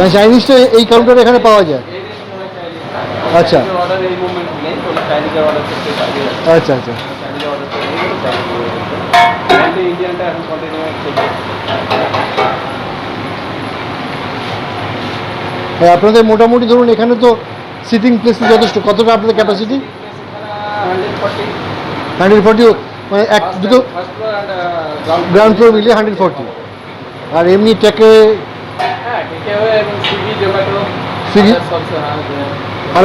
মানে চাইনিজটা এই কাউন্টারে এখানে পাওয়া যায়। আচ্ছা। আচ্ছা আচ্ছা। হ্যাঁ, আপনাদের মোটামুটি ধরুন এখানে তো সিটিং প্লেস যথেষ্ট। কতটা আপনাদের ক্যাপাসিটি হান্ড্রেড ফর্টি মানে এক দুটো গ্রাউন্ড ফ্লোর মিলিয়ে হান্ড্রেড ফর্টি আর এমনি এবং সুইগি আর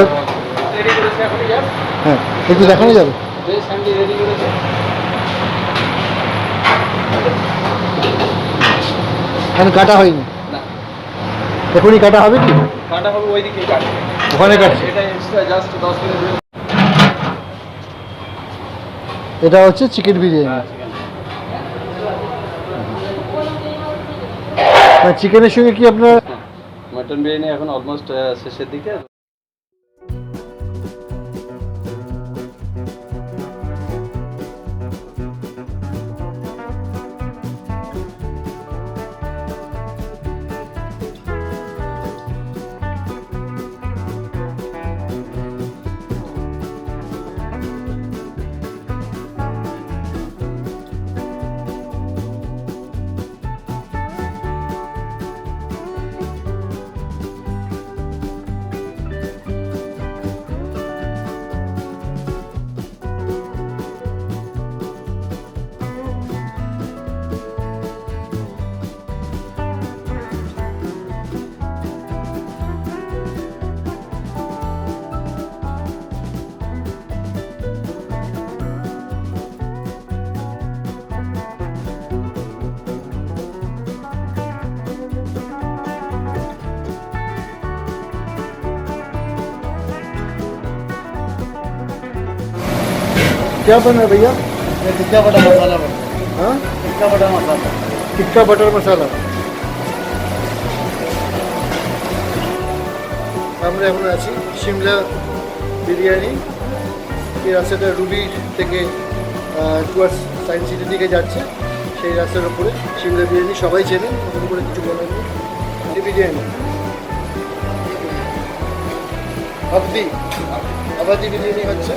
হ্যাঁ একটু দেখানো যাবে? এখন কাটা হয়নি? এখনই কাটা হবে কি? কাটা হবে ওখানে এটা এক্সট্রা জাস্ট দশ মিনিট। এটা হচ্ছে চিকেন বিরিয়ানি চিকেনের সঙ্গে কি আপনার মটন বিরিয়ানি এখন অলমোস্ট শেষের দিকে। क्या बन रहा है भैया? ये टिक्का बटर मसाला बन हाँ। टिक्का बटर मसाला। टिक्का बटर मसाला। আমরা এখন আছি সিমলা বিরিয়ানি। এই রাস্তাটা রুবির থেকে টুয়ার্স সায়েন্স সিটির দিকে যাচ্ছে। সেই রাস্তার উপরে সিমলা বিরিয়ানি সবাই চেনে ওখান উপরে কিছু বলার নেই। বিরিয়ানি। আবদি। আবাদি বিরিয়ানি হচ্ছে।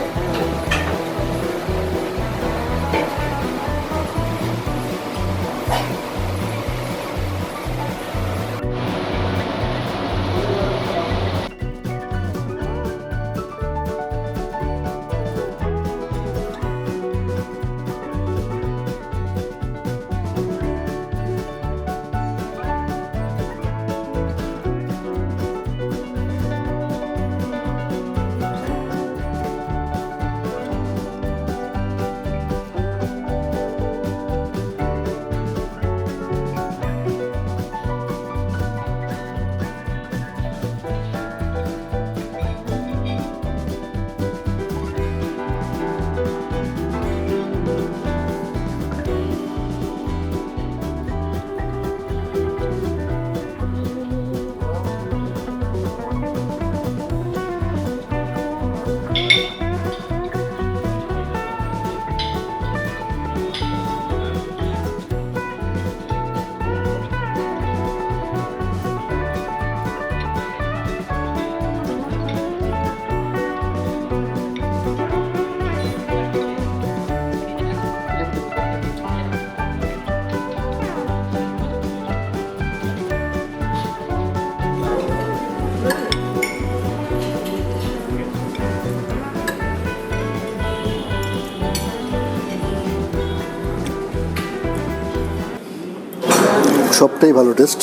সবটাই ভালো টেস্ট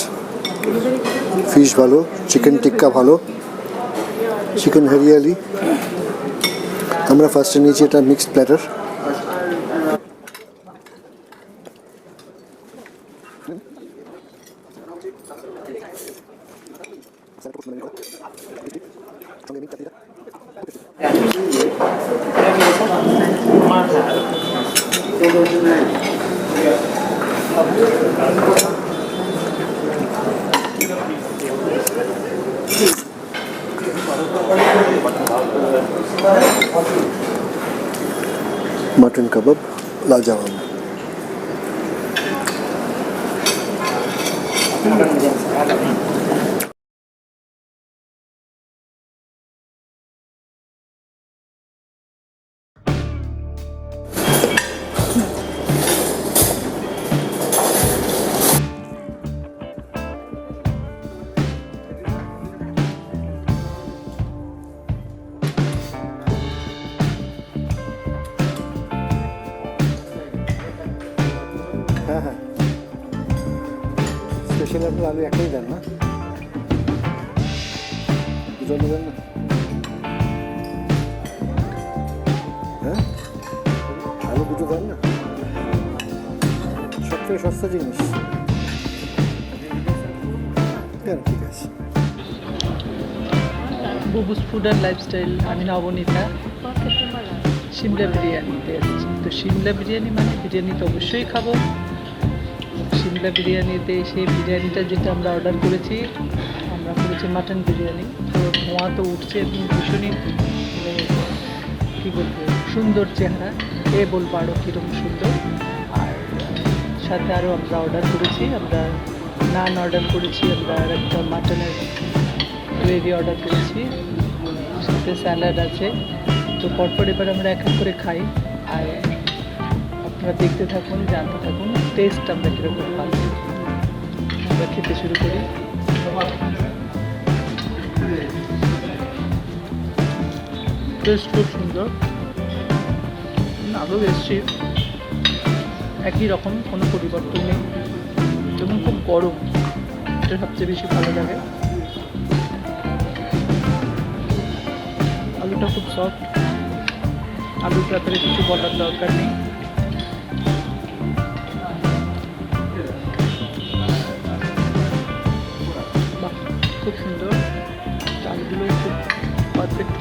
ফিশ ভালো চিকেন টিক্কা ভালো চিকেন হরিয়ালি আমরা ফার্স্টে নিয়েছি এটা মিক্সড প্ল্যাটার মাটন কাবাব লাজাওয়াম আপনি আলু একটাই দেন না দুটো আলু না? হ্যাঁ? আলু দুটো দেন না? সব থেকে সস্তা জিনিস। ঠিক আছে। বুবুস ফুড অ্যান্ড লাইফস্টাইল, আমি নবনীতা। সিমলা বিরিয়ানিতে এসেছি তো সিমলা বিরিয়ানি মানে বিরিয়ানি তো অবশ্যই খাব। সিমলা বিরিয়ানিতে সেই বিরিয়ানিটা যেটা আমরা অর্ডার করেছি, আমরা করেছি মাটন বিরিয়ানি। তো ধোঁয়া তো উঠছে ভীষণই কী বলব, সুন্দর চেহারা। এ বলব আরও কীরকম সুন্দর? আর সাথে আরও আমরা অর্ডার করেছি, আমরা নান অর্ডার করেছি, আমরা আর একটা মাটনের গ্রেভি অর্ডার করেছি। সাথে স্যালাড আছে। তো পরপর এবার আমরা এক এক করে খাই। আর আপনারা দেখতে থাকুন, জানতে থাকুন টেস্ট আমরা কীরকম পাচ্ছি। আমরা খেতে শুরু করি। টেস্ট খুব সুন্দর। আলু এসছি। একই রকম, কোনো পরিবর্তন নেই। এবং খুব গরম। এটা সবচেয়ে বেশি ভালো লাগে। আলুটা খুব সফট আলুর ব্যাপারে কিছু বলার দরকার নেই।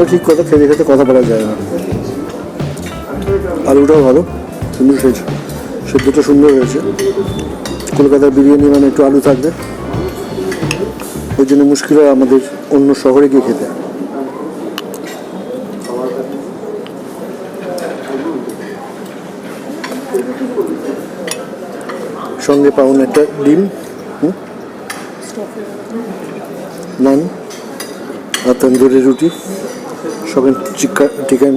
না, ঠিক কথা খেতে খেতে কথা বলা যায় না। আলুটাও ভালো সুন্দর খেয়েছে সেদ্ধটা সুন্দর হয়েছে। কলকাতার বিরিয়ানি মানে একটু আলু থাকবে। ওই জন্য মুশকিল হয় আমাদের অন্য শহরে গিয়ে খেতে সঙ্গে পাউন একটা ডিম? নান আর তন্দুরি রুটি। সঙ্গে চিক্কা চিকেন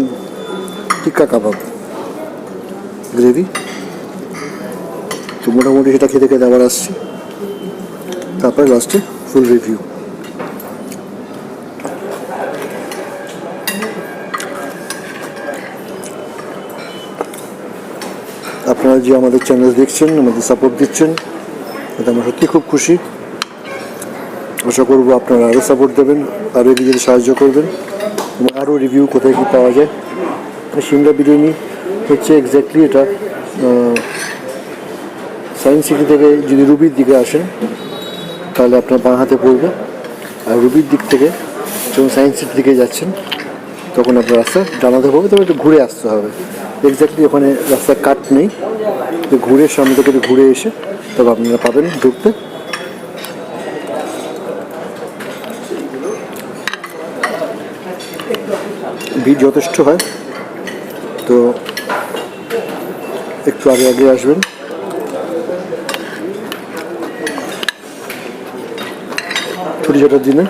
টিক্কা কাবাব। গ্রেভি? তো মোটামুটি সেটা খেতে খেতে আবার আসছি। তারপরে লাস্টে ফুল রিভিউ আপনারা যে আমাদের চ্যানেল দেখছেন, আমাদের সাপোর্ট দিচ্ছেন, এটা আমরা সত্যি খুব খুশি। আশা করব আপনারা আরও সাপোর্ট দেবেন, আরও এগিয়ে সাহায্য করবেন। আরও রিভিউ কোথায় কী পাওয়া যায়? সিমলা বিরিয়ানি হচ্ছে এক্স্যাক্টলি এটা সায়েন্স সিটি থেকে যদি রুবির দিকে আসেন, তাহলে আপনার বাঁ হাতে পড়বে। আর রুবির দিক থেকে যখন সায়েন্স সিটি দিকে যাচ্ছেন, তখন আপনার রাস্তা জানাতে হবে, তবে একটু ঘুরে আসতে হবে। এক্স্যাক্টলি ওখানে রাস্তার কাট নেই। তো ঘুরে সামনে থেকে ঘুরে এসে, তবে আপনারা পাবেন ঢুকতে। ভিড় যথেষ্ট হয়। তো একটু আগে আগে আসবেন। ছুটি ছটার দিনে।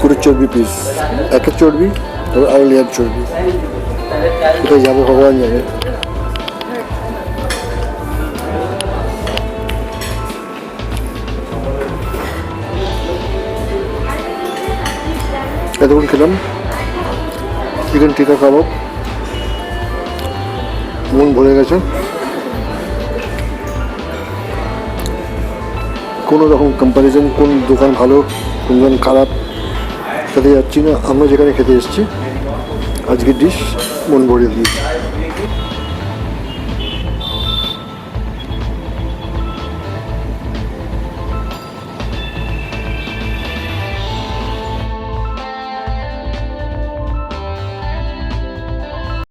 পুরো চর্বি পিস একের চর্বি তারপর আরও লেয়ার চর্বি। কোথায় যাব ভগবান জানে। এতক্ষণ খেলাম। চিকেন টিকা কাবাব মন ভরে গেছে। কোনো রকম কম্প্যারিজন কোন দোকান ভালো, কোন দোকান খারাপ, তাতে যাচ্ছি না। আমরা যেখানে খেতে এসেছি, আজকের ডিশ মন ভরে দিয়েছি